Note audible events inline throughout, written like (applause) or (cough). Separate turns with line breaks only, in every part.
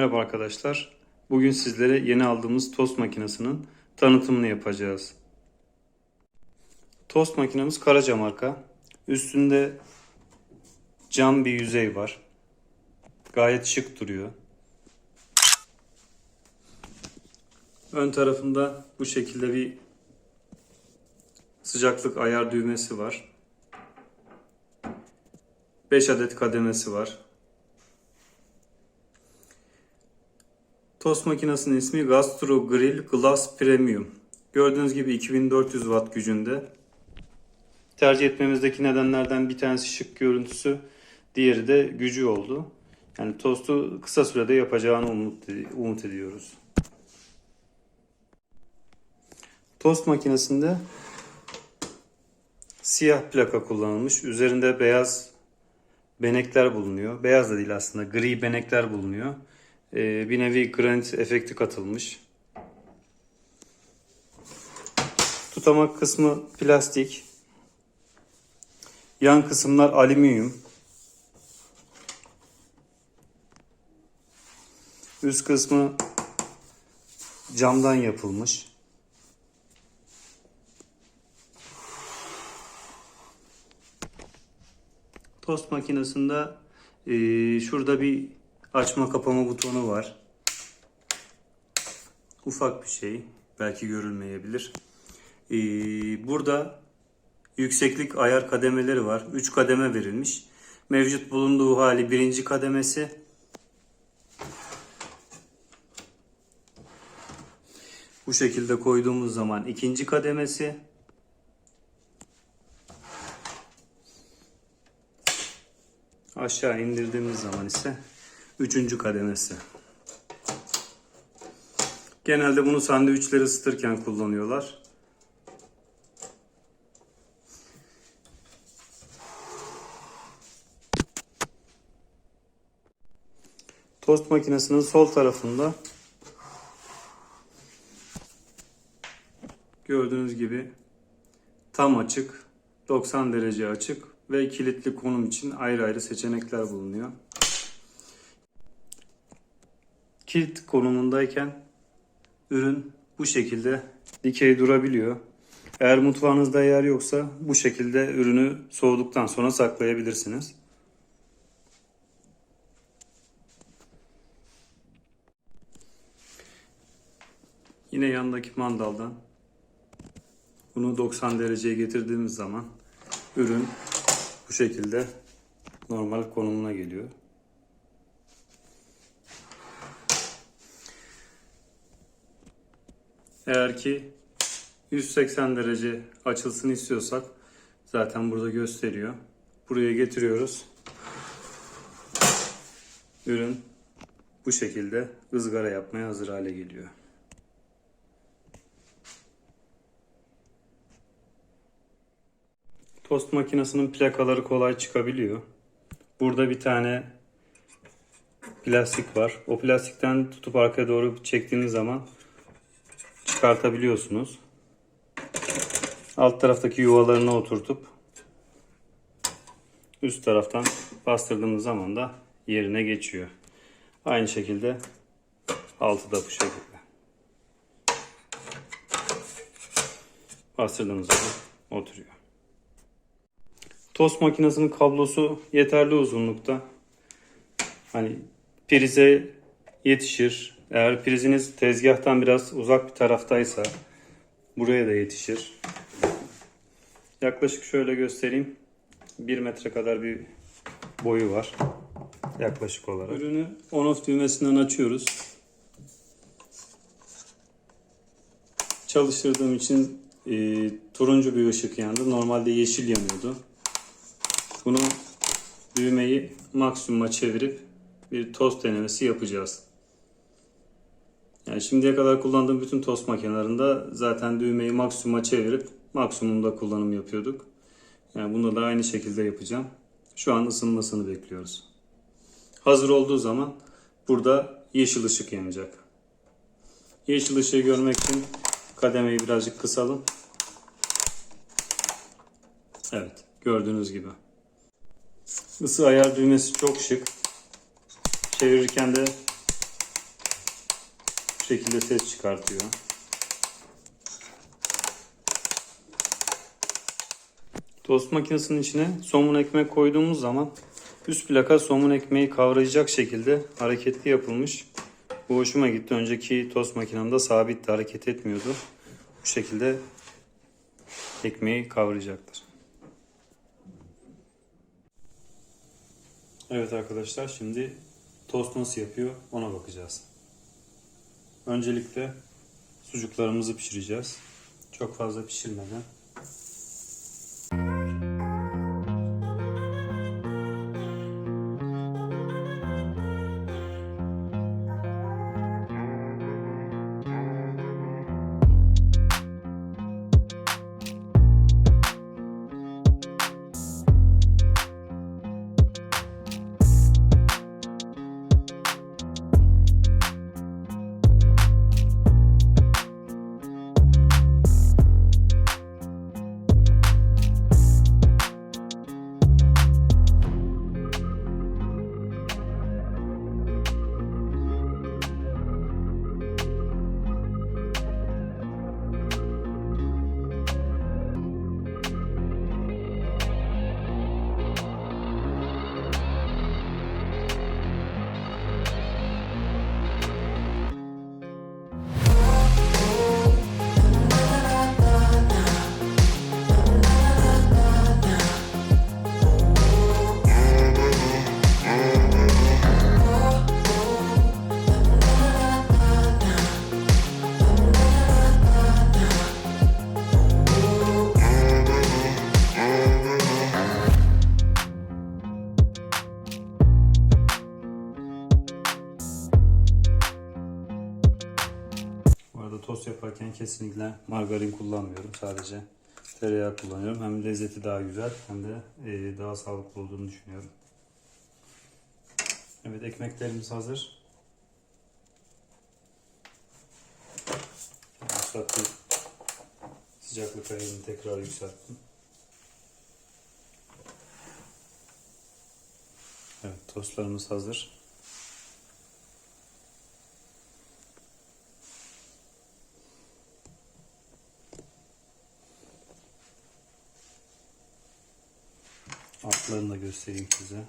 Merhaba arkadaşlar. Bugün sizlere yeni aldığımız tost makinesinin tanıtımını yapacağız. Tost makinemiz Karaca marka. Üstünde cam bir yüzey var. Gayet şık duruyor. Ön tarafında bu şekilde bir sıcaklık ayar düğmesi var. 5 adet kademesi var. Tost makinesinin ismi Gastro Grill Glass Premium. Gördüğünüz gibi 2400 watt gücünde. Tercih etmemizdeki nedenlerden bir tanesi şık görüntüsü, diğeri de gücü oldu. Yani tostu kısa sürede yapacağını umut, ediyoruz. Tost makinesinde siyah plaka kullanılmış. Üzerinde beyaz benekler bulunuyor. Beyaz da değil aslında gri benekler bulunuyor. Ee, bir nevi granit efekti katılmış. Tutamak kısmı plastik. Yan kısımlar alüminyum. Üst kısmı camdan yapılmış. Tost makinesinde eee, şurada bir açma kapama butonu var. Ufak bir şey. Belki görülmeyebilir. Eee, burada yükseklik ayar kademeleri var. 3 kademe verilmiş. Mevcut bulunduğu hali birinci kademesi. Bu şekilde koyduğumuz zaman ikinci kademesi. Aşağı indirdiğimiz zaman ise üçüncü kademesi. Genelde bunu sandviçleri ısıtırken kullanıyorlar. Tost makinesinin sol tarafında gördüğünüz gibi tam açık, 90 derece açık ve kilitli konum için ayrı ayrı seçenekler bulunuyor. Kilit konumundayken ürün bu şekilde dikey durabiliyor. Eğer mutfağınızda yer yoksa bu şekilde ürünü soğuduktan sonra saklayabilirsiniz. Yine yandaki mandaldan bunu 90 dereceye getirdiğimiz zaman ürün bu şekilde normal konumuna geliyor. Eğer ki 180 derece açılsın istiyorsak zaten burada gösteriyor. Buraya getiriyoruz. Ürün bu şekilde ızgara yapmaya hazır hale geliyor. Tost makinesinin plakaları kolay çıkabiliyor. Burada bir tane plastik var. O plastikten tutup arkaya doğru çektiğiniz zaman çıkartabiliyorsunuz. Alt taraftaki yuvalarına oturtup üst taraftan bastırdığınız zaman da yerine geçiyor. Aynı şekilde altı da bu şekilde. Bastırdığınız zaman oturuyor. Tost makinesinin kablosu yeterli uzunlukta. Hani prize yetişir. Eğer priziniz tezgahtan biraz uzak bir taraftaysa buraya da yetişir. Yaklaşık şöyle göstereyim. 1 metre kadar bir boyu var. Yaklaşık olarak. Ürünü on off düğmesinden açıyoruz. Çalıştırdığım için e, turuncu bir ışık yandı. Normalde yeşil yanıyordu. Bunu düğmeyi maksimuma çevirip bir tost denemesi yapacağız. Yani şimdiye kadar kullandığım bütün tost makinelerinde zaten düğmeyi maksimuma çevirip maksimumda kullanım yapıyorduk. Yani bunda da aynı şekilde yapacağım. Şu an ısınmasını bekliyoruz. Hazır olduğu zaman burada yeşil ışık yanacak. Yeşil ışığı görmek için kademeyi birazcık kısalım. Evet, gördüğünüz gibi. Isı ayar düğmesi çok şık. Çevirirken de şekilde ses çıkartıyor. Tost makinesinin içine somun ekmek koyduğumuz zaman üst plaka somun ekmeği kavrayacak şekilde hareketli yapılmış. Bu hoşuma gitti. Önceki tost makinemde sabitti hareket etmiyordu. Bu şekilde ekmeği kavrayacaktır. Evet arkadaşlar şimdi tost nasıl yapıyor ona bakacağız. Öncelikle sucuklarımızı pişireceğiz. Çok fazla pişirmeden. Arada tost yaparken kesinlikle margarin kullanmıyorum. Sadece tereyağı kullanıyorum. Hem lezzeti daha güzel hem de e, daha sağlıklı olduğunu düşünüyorum. Evet ekmeklerimiz hazır. Yükselttim. Sıcaklık ayarını tekrar yükselttim. Evet tostlarımız hazır. Altlarını da göstereyim size.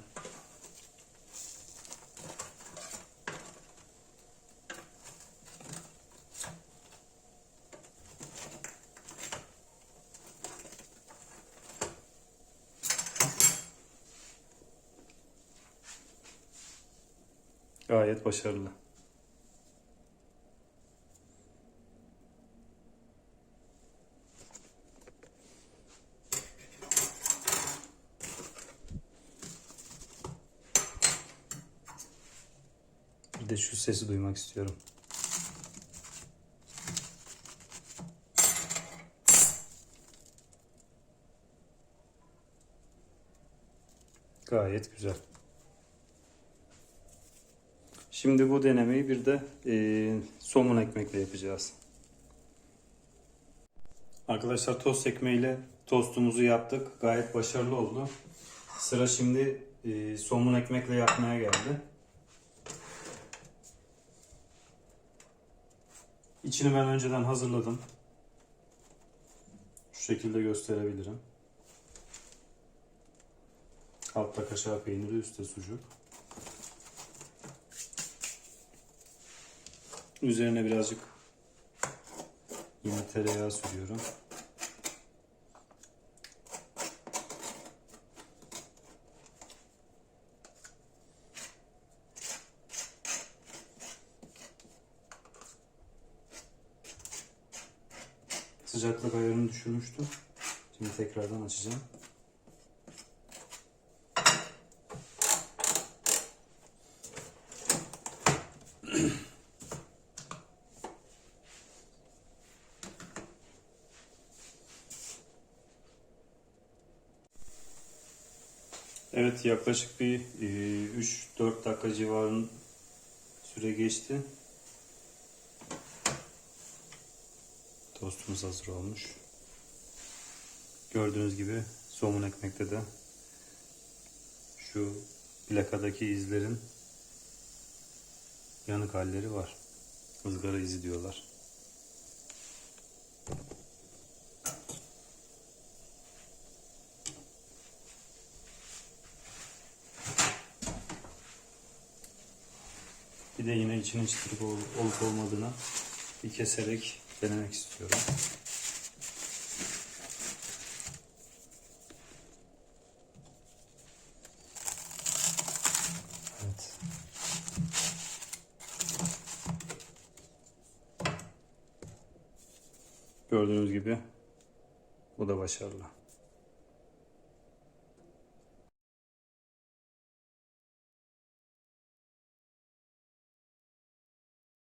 Gayet başarılı. De şu sesi duymak istiyorum. Gayet güzel. Şimdi bu denemeyi bir de e, somun ekmekle yapacağız. Arkadaşlar tost ekmeğiyle tostumuzu yaptık. Gayet başarılı oldu. Sıra şimdi e, somun ekmekle yapmaya geldi. İçini ben önceden hazırladım. Şu şekilde gösterebilirim. Altta kaşar peyniri, üstte sucuk. Üzerine birazcık yine tereyağı sürüyorum. Sıcaklık ayarını düşürmüştüm. Şimdi tekrardan açacağım. (clears throat) Evet yaklaşık bir e, 3-4 dakika civarın süre geçti. Tostumuz hazır olmuş. Gördüğünüz gibi somun ekmekte de şu plakadaki izlerin yanık halleri var. ızgara izi diyorlar. Bir de yine içinin çıtırık ol- olup olmadığını bir keserek denemek istiyorum. Evet. Gördüğünüz gibi bu da başarılı.